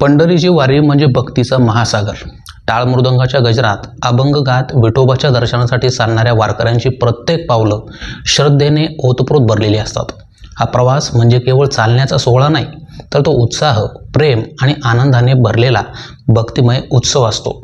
पंढरीची वारी म्हणजे भक्तीचा महासागर. टाळ मृदंगाच्या गजरात अभंग गात विठोबाच्या दर्शनासाठी चालणाऱ्या वारकऱ्यांची प्रत्येक पावलं श्रद्धेने ओतप्रोत भरलेली असतात. हा प्रवास म्हणजे केवळ चालण्याचा सोहळा नाही तर तो उत्साह प्रेम आणि आनंदाने भरलेला भक्तिमय उत्सव असतो.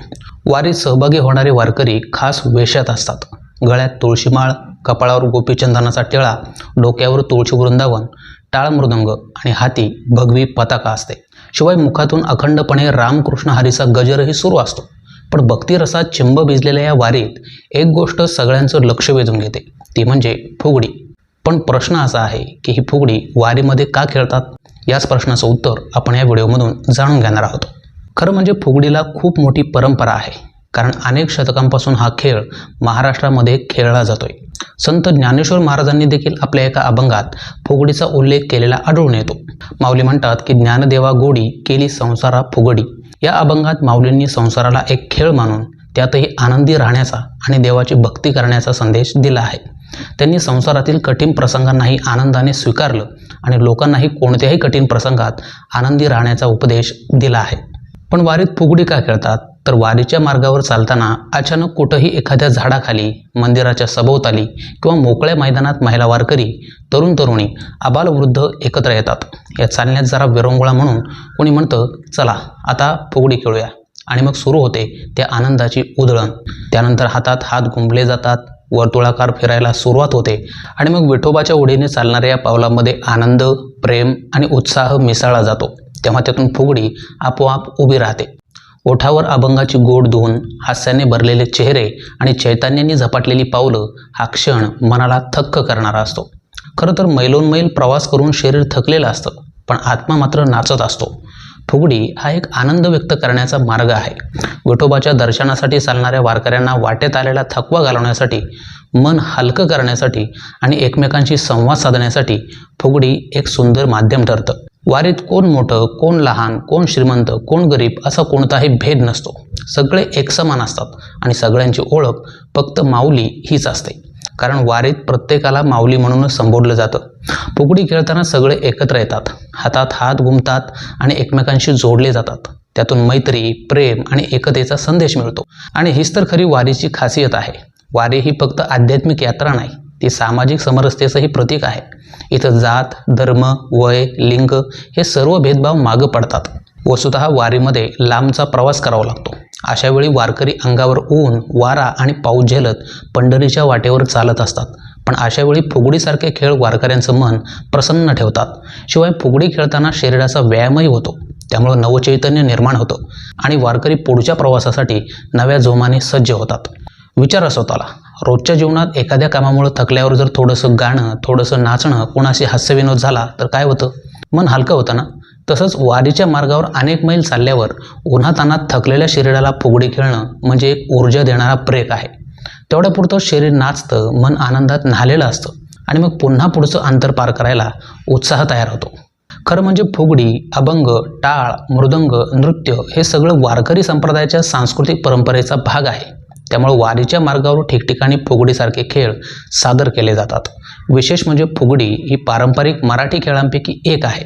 वारीत सहभागी होणारे वारकरी खास वेशात असतात. गळ्यात तुळशीमाळ कपाळावर गोपीचंदनाचा टिळा डोक्यावर तुळशी वृंदावन टाळ मृदंग आणि हाती भगवी पताका असते. शिवाय मुखातून अखंडपणे रामकृष्ण हरीचा गजरही सुरू असतो. पण भक्तिरसात चिंब भिजलेल्या या वारीत एक गोष्ट सगळ्यांचं लक्ष वेधून घेते. ती म्हणजे फुगडी. पण प्रश्न असा आहे की ही फुगडी वारीमध्ये का खेळतात? याच प्रश्नाचं उत्तर आपण या व्हिडिओमधून जाणून घेणार आहोत. खरं म्हणजे फुगडीला खूप मोठी परंपरा आहे. कारण अनेक शतकांपासून हा खेळ महाराष्ट्रामध्ये खेळला जातोय. संत ज्ञानेश्वर महाराजांनी देखील आपल्या एका अभंगात फुगडीचा उल्लेख केलेला आढळून येतो. माऊली म्हणतात की ज्ञानदेवा गोडी केली संसारा फुगडी. या अभंगात माऊलींनी संसाराला एक खेळ मानून त्यातही आनंदी राहण्याचा आणि देवाची भक्ती करण्याचा संदेश दिला आहे. त्यांनी संसारातील कठीण प्रसंगांनाही आनंदाने स्वीकारलं आणि लोकांनाही कोणत्याही कठीण प्रसंगात आनंदी राहण्याचा उपदेश दिला आहे. पण वारीत फुगडी का खेळतात? तर वारीच्या मार्गावर चालताना अचानक कुठंही एखाद्या झाडाखाली मंदिराच्या सभोवताली किंवा मोकळ्या मैदानात महिला वारकरी तरुण तरुणी आबालवृद्ध एकत्र येतात. या चालण्यात जरा विरंगुळा म्हणून कोणी म्हणतं चला आता फुगडी खेळूया. आणि मग सुरू होते त्या आनंदाची उधळण. त्यानंतर हातात हात गुंबले जातात वर्तुळाकार फिरायला सुरुवात होते आणि मग विठोबाच्या ओढीने चालणाऱ्या या पावलामध्ये आनंद प्रेम आणि उत्साह मिसळला जातो. तेव्हा त्यातून फुगडी आपोआप उभी राहते. ओठावर अभंगाची गोड धुवून हास्याने भरलेले चेहरे आणि चैतन्याने झपाटलेली पावलं हा क्षण मनाला थक्क करणारा असतो. खरं तर मैलोनमैल प्रवास करून शरीर थकलेलं असतं पण आत्मा मात्र नाचत असतो. फुगडी हा एक आनंद व्यक्त करण्याचा मार्ग आहे. विठोबाच्या दर्शनासाठी चालणाऱ्या वारकऱ्यांना वाटेत आलेला थकवा घालवण्यासाठी मन हलकं करण्यासाठी आणि एकमेकांशी संवाद साधण्यासाठी फुगडी एक सुंदर माध्यम ठरतं. वारीत कोण मोठं कोण लहान कोण श्रीमंत कोण गरीब असा कोणताही भेद नसतो. सगळे एकसमान असतात आणि सगळ्यांची ओळख फक्त माऊली हीच असते. कारण वारीत प्रत्येकाला माऊली म्हणूनच संबोधलं जातं. फुगडी खेळताना सगळे एकत्र येतात. हातात हात गुंमतात आणि एकमेकांशी जोडले जातात. त्यातून मैत्री प्रेम आणि एकतेचा संदेश मिळतो. आणि हीच तर खरी वारीची खासियत आहे. वारी ही फक्त आध्यात्मिक यात्रा नाही ती सामाजिक समरसतेचंही प्रतीक आहे. इथं जात धर्म वय लिंग हे सर्व भेदभाव मागं पडतात. वस्तुतः वारीमध्ये लांबचा प्रवास करावा लागतो. अशावेळी वारकरी अंगावर ऊन वारा आणि पाऊस झेलत पंढरीच्या वाटेवर चालत असतात. पण अशावेळी फुगडीसारखे खेळ वारकऱ्यांचं मन प्रसन्न ठेवतात. शिवाय फुगडी खेळताना शरीराचा व्यायामही होतो. त्यामुळं नवचैतन्य निर्माण होतं आणि वारकरी पुढच्या प्रवासासाठी नव्या जोमाने सज्ज होतात. विचारा स्वतःला रोजच्या जीवनात एखाद्या कामामुळे थकल्यावर जर थोडंसं गाणं थोडंसं नाचणं कोणाशी हास्यविनोद झाला तर काय होतं? मन हलकं होतं ना? तसंच वारीच्या मार्गावर अनेक मैल चालल्यावर उन्हातानात थकलेल्या शरीराला फुगडी खेळणं म्हणजे एक ऊर्जा देणारा ब्रेक आहे. तेवढ्यापुरतं शरीर नाचतं मन आनंदात न्हालेलं असतं आणि मग पुन्हा पुढचं अंतर पार करायला उत्साह तयार होतो. खरं म्हणजे फुगडी अभंग टाळ मृदंग नृत्य हे सगळं वारकरी संप्रदायाच्या सांस्कृतिक परंपरेचा भाग आहे. त्यामुळे वारीच्या मार्गावर ठिकठिकाणी फुगडीसारखे खेळ सादर केले जातात. विशेष म्हणजे फुगडी ही पारंपरिक मराठी खेळांपैकी एक आहे.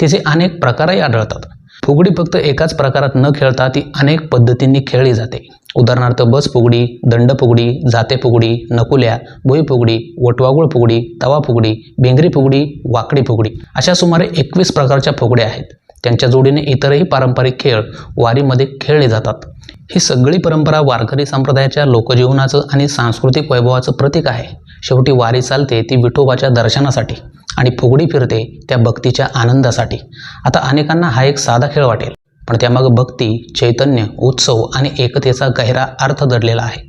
तिचे अनेक प्रकारही आढळतात. फुगडी फक्त एकाच प्रकारात न खेळता ती अनेक पद्धतींनी खेळली जाते. उदाहरणार्थ बस फुगडी दंड फुगडी जाते फुगडी नकुल्या भुई फुगडी वटवागुळ फुगडी तवा फुगडी भेंगरी फुगडी वाकडी फुगडी अशा सुमारे एकवीस प्रकारच्या फुगड्या आहेत. त्यांच्या जोडीने इतरही पारंपरिक खेळ वारीमध्ये खेळले जातात. ही सगळी परंपरा वारकरी संप्रदायाच्या लोकजीवनाचं आणि सांस्कृतिक वैभवाचं प्रतीक आहे. शेवटी वारी चालते ती विठोबाच्या दर्शनासाठी आणि फुगडी फिरते त्या भक्तीच्या आनंदासाठी. आता अनेकांना हा एक साधा खेळ वाटेल पण त्यामागं भक्ती चैतन्य उत्सव आणि एकतेचा गहिरा अर्थ दडलेला आहे.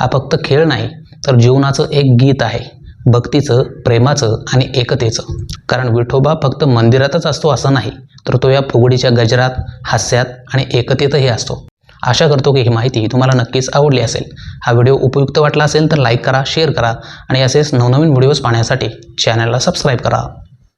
हा फक्त खेळ नाही तर जीवनाचं एक गीत आहे भक्तीचं प्रेमाचं आणि एकतेचं. कारण विठोबा फक्त मंदिरातच असतो असं नाही तर तो या फुगडीच्या गजरात हास्यात आणि एकतेतही असतो. आशा करतो की ही माहिती तुम्हाला नक्कीच आवडली असेल. हा व्हिडिओ उपयुक्त वाटला असेल तर लाईक करा शेअर करा आणि असेच नवनवीन व्हिडिओज पाहण्यासाठी चॅनलला सबस्क्राईब करा.